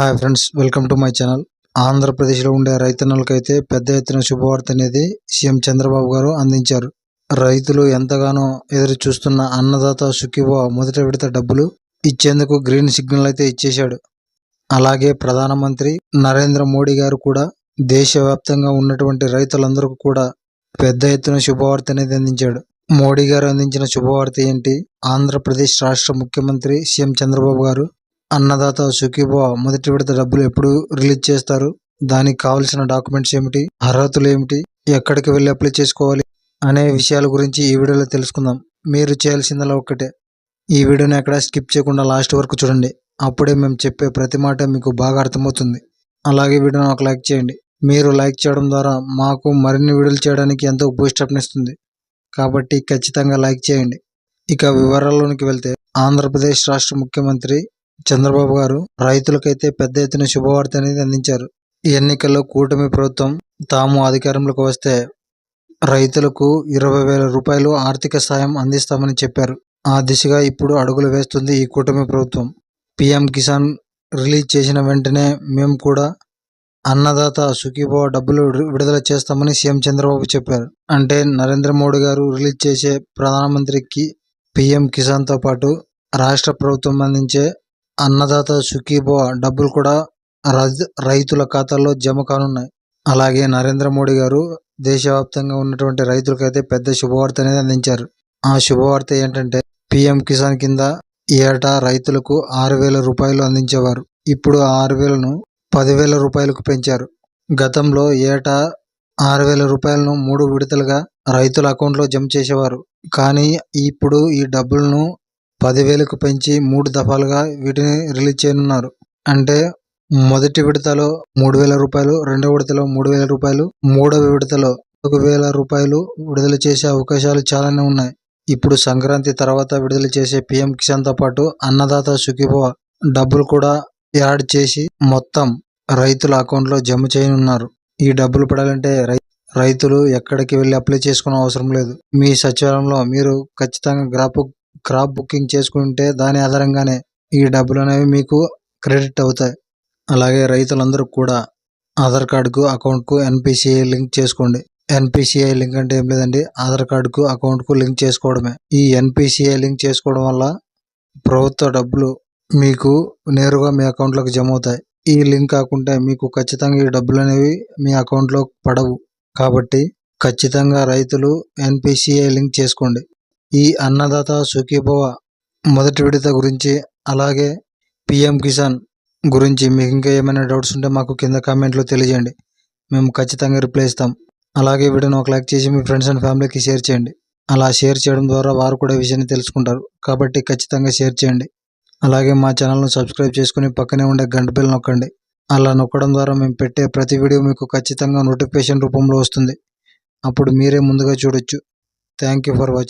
Hi friends welcome to my channel ఆంధ్రప్రదేశ్లో ఉండే రైతన్నలకైతే పెద్ద ఎత్తున శుభవార్త అనేది సీఎం చంద్రబాబు గారు అందించారు. రైతులు ఎంతగానో ఎదురు చూస్తున్న అన్నదాత సుఖీభవ మొదటి విడత డబ్బులు ఇచ్చేందుకు గ్రీన్ సిగ్నల్ అయితే ఇచ్చేశాడు. అలాగే ప్రధానమంత్రి నరేంద్ర మోడీ గారు కూడా దేశవ్యాప్తంగా ఉన్నటువంటి రైతులందరికీ కూడా పెద్ద ఎత్తున శుభవార్త అనేది అందించాడు. మోడీ గారు అందించిన శుభవార్త ఏంటి? ఆంధ్రప్రదేశ్ రాష్ట్ర ముఖ్యమంత్రి సీఎం చంద్రబాబు గారు అన్నదాత సుఖీభవ మొదటి విడత డబ్బులు ఎప్పుడు రిలీజ్ చేస్తారు? దానికి కావాల్సిన డాక్యుమెంట్స్ ఏమిటి? అర్హతలు ఏమిటి? ఎక్కడికి వెళ్ళి అప్లై చేసుకోవాలి? అనే విషయాల గురించి ఈ వీడియోలో తెలుసుకుందాం. మీరు చేయాల్సిందలా ఒక్కటే. ఈ వీడియోని ఎక్కడ స్కిప్ చేయకుండా లాస్ట్ వరకు చూడండి. అప్పుడే మేము చెప్పే ప్రతి మాట మీకు బాగా అర్థమవుతుంది. అలాగే వీడియోని ఒక లైక్ చేయండి. మీరు లైక్ చేయడం ద్వారా మాకు మరిన్ని వీడియోలు చేయడానికి ఎంతో బూస్టప్నిస్తుంది కాబట్టి ఖచ్చితంగా లైక్ చేయండి. ఇక వివరాల్లోనికి వెళ్తే ఆంధ్రప్రదేశ్ రాష్ట్ర ముఖ్యమంత్రి చంద్రబాబు గారు రైతులకైతే పెద్ద ఎత్తున శుభవార్త అనేది అందించారు. ఈ ఎన్నికల్లో కూటమి ప్రభుత్వం తాము అధికారంలోకి వస్తే రైతులకు ఇరవై వేల రూపాయలు ఆర్థిక సాయం అందిస్తామని చెప్పారు. ఆ దిశగా ఇప్పుడు అడుగులు వేస్తుంది ఈ కూటమి ప్రభుత్వం. పిఎం కిసాన్ రిలీజ్ చేసిన వెంటనే మేము కూడా అన్నదాత సుఖీభవ డబ్బులు విడుదల చేస్తామని సీఎం చంద్రబాబు చెప్పారు. అంటే నరేంద్ర మోడీ గారు రిలీజ్ చేసే ప్రధానమంత్రికి పిఎం కిసాన్తో పాటు రాష్ట్ర ప్రభుత్వం అందించే అన్నదాత సుఖీభవ డబ్బులు కూడా రైతుల ఖాతాల్లో జమ కానున్నాయి. అలాగే నరేంద్ర మోడీ గారు దేశవ్యాప్తంగా ఉన్నటువంటి రైతులకైతే పెద్ద శుభవార్త అనేది అందించారు. ఆ శుభవార్త ఏంటంటే పిఎం కిసాన్ కింద ఏటా రైతులకు ఆరు వేల రూపాయలు అందించేవారు. ఇప్పుడు ఆరు వేలను పదివేల రూపాయలకు పెంచారు. గతంలో ఏటా ఆరు వేల రూపాయలను మూడు విడతలుగా రైతుల అకౌంట్లో జమ చేసేవారు. కానీ ఇప్పుడు ఈ డబ్బులను పదివేలకు పెంచి మూడు దఫాలుగా వీటిని రిలీజ్ చేయనున్నారు. అంటే మొదటి విడతలో మూడు వేల రూపాయలు రెండవ విడతలో మూడు వేల రూపాయలు మూడవ విడతలో ఒక వేల రూపాయలు విడుదల చేసే అవకాశాలు చాలానే ఉన్నాయి. ఇప్పుడు సంక్రాంతి తర్వాత విడుదల చేసే పిఎం కిసాన్తో పాటు అన్నదాత సుఖీభవ డబ్బులు కూడా యాడ్ చేసి మొత్తం రైతుల అకౌంట్లో జమ చేయనున్నారు. ఈ డబ్బులు పడాలంటే రైతులు ఎక్కడికి వెళ్ళి అప్లై చేసుకునే అవసరం లేదు. మీ సచివాలయంలో మీరు ఖచ్చితంగా గ్రాఫ్ క్రాప్ బుకింగ్ చేసుకుంటే దాని ఆధారంగానే ఈ డబ్బులు అనేవి మీకు క్రెడిట్ అవుతాయి. అలాగే రైతులందరూ కూడా ఆధార్ కార్డుకు అకౌంట్కు ఎన్పిసిఐ లింక్ చేసుకోండి. ఎన్పిసిఐ లింక్ అంటే ఏం లేదండి ఆధార్ కార్డుకు అకౌంట్కు లింక్ చేసుకోవడమే. ఈ ఎన్పిసిఐ లింక్ చేసుకోవడం వల్ల ప్రభుత్వ డబ్బులు మీకు నేరుగా మీ అకౌంట్లోకి జమ అవుతాయి. ఈ లింక్ కాకుండా మీకు ఖచ్చితంగా ఈ డబ్బులు అనేవి మీ అకౌంట్లో పడవు. కాబట్టి ఖచ్చితంగా రైతులు ఎన్పిసిఐ లింక్ చేసుకోండి. ఈ అన్నదాత సుఖీభవ మొదటి విడత గురించి అలాగే పిఎం కిసాన్ గురించి మీకు ఇంకా ఏమైనా డౌట్స్ ఉంటే మాకు కింద కామెంట్లో తెలియజేయండి. మేము ఖచ్చితంగా రిప్లై ఇస్తాం. అలాగే వీడియోని ఒక లైక్ చేసి మీ ఫ్రెండ్స్ అండ్ ఫ్యామిలీకి షేర్ చేయండి. అలా షేర్ చేయడం ద్వారా వారు కూడా విషయాన్ని తెలుసుకుంటారు. కాబట్టి ఖచ్చితంగా షేర్ చేయండి. అలాగే మా ఛానల్ను సబ్స్క్రైబ్ చేసుకుని పక్కనే ఉండే గంట బిల్ నొక్కండి. అలా నొక్కడం ద్వారా మేము పెట్టే ప్రతి వీడియో మీకు ఖచ్చితంగా నోటిఫికేషన్ రూపంలో వస్తుంది. అప్పుడు మీరే ముందుగా చూడొచ్చు. Thank for watching